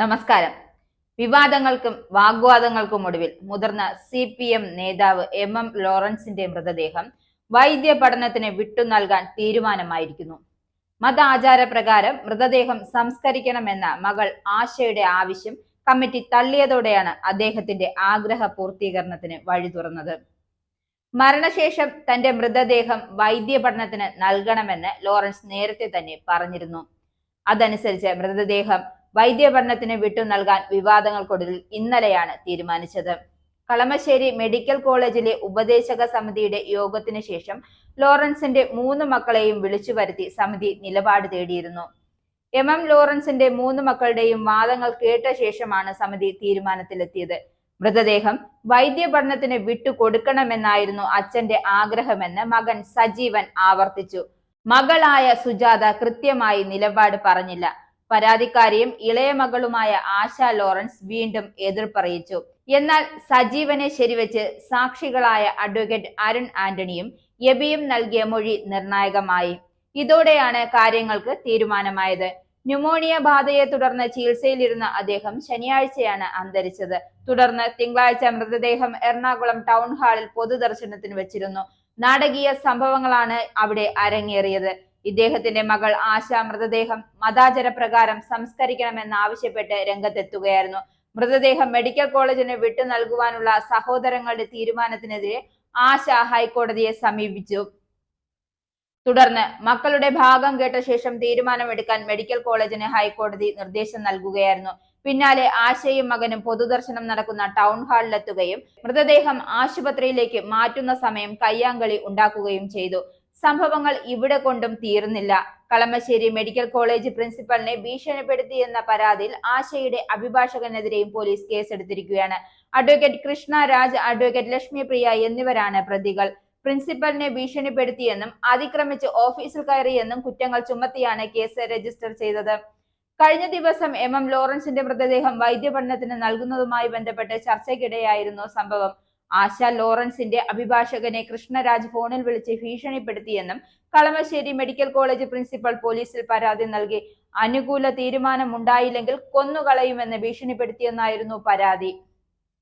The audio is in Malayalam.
നമസ്കാരം. വിവാദങ്ങൾക്കും വാഗ്വാദങ്ങൾക്കും ഒടുവിൽ മുതിർന്ന സി പി എം നേതാവ് എം എം ലോറൻസിന്റെ മൃതദേഹം വൈദ്യ പഠനത്തിന് വിട്ടു നൽകാൻ തീരുമാനമായിരിക്കുന്നു. മതാചാരപ്രകാരം മൃതദേഹം സംസ്കരിക്കണമെന്ന മകൾ ആശയുടെ ആവശ്യം കമ്മിറ്റി തള്ളിയതോടെയാണ് അദ്ദേഹത്തിന്റെ ആഗ്രഹ പൂർത്തീകരണത്തിന് വഴി തുറന്നത്. മരണശേഷം തന്റെ മൃതദേഹം വൈദ്യ പഠനത്തിന് നൽകണമെന്ന് ലോറൻസ് നേരത്തെ തന്നെ പറഞ്ഞിരുന്നു. അതനുസരിച്ച് മൃതദേഹം വൈദ്യപഠനത്തിന് വിട്ടു നൽകാൻ വിവാദങ്ങൾക്കൊടുവിൽ ഇന്നലെയാണ് തീരുമാനിച്ചത്. കളമശ്ശേരി മെഡിക്കൽ കോളേജിലെ ഉപദേശക സമിതിയുടെ യോഗത്തിന് ശേഷം ലോറൻസിന്റെ മൂന്ന് മക്കളെയും വിളിച്ചു വരുത്തി സമിതി നിലപാട് തേടിയിരുന്നു. എം. എം. ലോറൻസിന്റെ മൂന്ന് മക്കളുടെയും വാദങ്ങൾ കേട്ട ശേഷമാണ് സമിതി തീരുമാനത്തിലെത്തിയത്. മൃതദേഹം വൈദ്യപഠനത്തിന് വിട്ടു കൊടുക്കണമെന്നായിരുന്നു അച്ഛന്റെ ആഗ്രഹമെന്ന് മകൻ സജീവൻ ആവർത്തിച്ചു. മകളായ സുജാത കൃത്യമായി നിലപാട് പറഞ്ഞില്ല. പരാതിക്കാരിയും ഇളയ മകളുമായ ആശ ലോറൻസ് വീണ്ടും എതിർപ്പറിയിച്ചു. എന്നാൽ സജീവനെ ശരിവെച്ച് സാക്ഷികളായ അഡ്വക്കേറ്റ് അരുൺ ആന്റണിയും യബിയും നൽകിയ മൊഴി നിർണായകമായി. ഇതോടെയാണ് കാര്യങ്ങൾക്ക് തീരുമാനമായത്. ന്യൂമോണിയ ബാധയെ തുടർന്ന് ചികിത്സയിലിരുന്ന അദ്ദേഹം ശനിയാഴ്ചയാണ് അന്തരിച്ചത്. തുടർന്ന് തിങ്കളാഴ്ച മൃതദേഹം എറണാകുളം ടൗൺ ഹാളിൽ പൊതുദർശനത്തിന് വെച്ചിരുന്നു. നാടകീയ സംഭവങ്ങളാണ് അവിടെ അരങ്ങേറിയത്. ഇദ്ദേഹത്തിന്റെ മകൾ ആശ മൃതദേഹം മതാചര പ്രകാരം സംസ്കരിക്കണമെന്നാവശ്യപ്പെട്ട് രംഗത്തെത്തുകയായിരുന്നു. മൃതദേഹം മെഡിക്കൽ കോളേജിന് വിട്ടു നൽകുവാനുള്ള സഹോദരങ്ങളുടെ തീരുമാനത്തിനെതിരെ ആശ ഹൈക്കോടതിയെ സമീപിച്ചു. തുടർന്ന് മക്കളുടെ ഭാഗം കേട്ട ശേഷം തീരുമാനമെടുക്കാൻ മെഡിക്കൽ കോളേജിന് ഹൈക്കോടതി നിർദ്ദേശം നൽകുകയായിരുന്നു. പിന്നാലെ ആശയും മകനും പൊതുദർശനം നടക്കുന്ന ടൗൺ ഹാളിലെത്തുകയും മൃതദേഹം ആശുപത്രിയിലേക്ക് മാറ്റുന്ന സമയം കയ്യാങ്കളി ഉണ്ടാക്കുകയും ചെയ്തു. സംഭവങ്ങൾ ഇവിടെ കൊണ്ടും തീർന്നില്ല. കളമശ്ശേരി മെഡിക്കൽ കോളേജ് പ്രിൻസിപ്പലിനെ ഭീഷണിപ്പെടുത്തിയെന്ന പരാതിയിൽ ആശയുടെ അഭിഭാഷകനെതിരെയും പോലീസ് കേസെടുത്തിരിക്കുകയാണ്. അഡ്വക്കേറ്റ് കൃഷ്ണ രാജ് അഡ്വക്കേറ്റ് ലക്ഷ്മി പ്രിയ എന്നിവരാണ് പ്രതികൾ. പ്രിൻസിപ്പലിനെ ഭീഷണിപ്പെടുത്തിയെന്നും അതിക്രമിച്ച് ഓഫീസിൽ കയറിയെന്നും കുറ്റങ്ങൾ ചുമത്തിയാണ് കേസ് രജിസ്റ്റർ ചെയ്തത്. കഴിഞ്ഞ ദിവസം എം എം ലോറൻസിന്റെ മൃതദേഹം വൈദ്യപഠനത്തിന് നൽകുന്നതുമായി ബന്ധപ്പെട്ട് ചർച്ചയ്ക്കിടെയായിരുന്നു സംഭവം. ആശ ലോറൻസിന്റെ അഭിഭാഷകനെ കൃഷ്ണരാജ് ഫോണിൽ വിളിച്ച് ഭീഷണിപ്പെടുത്തിയെന്നും കളമശ്ശേരി മെഡിക്കൽ കോളേജ് പ്രിൻസിപ്പൽ പോലീസിൽ പരാതി നൽകി. അനുകൂല തീരുമാനം തീരുമാനമുണ്ടായില്ലെങ്കിൽ കൊന്നുകളയുമെന്ന് ഭീഷണിപ്പെടുത്തിയെന്നായിരുന്നു പരാതി.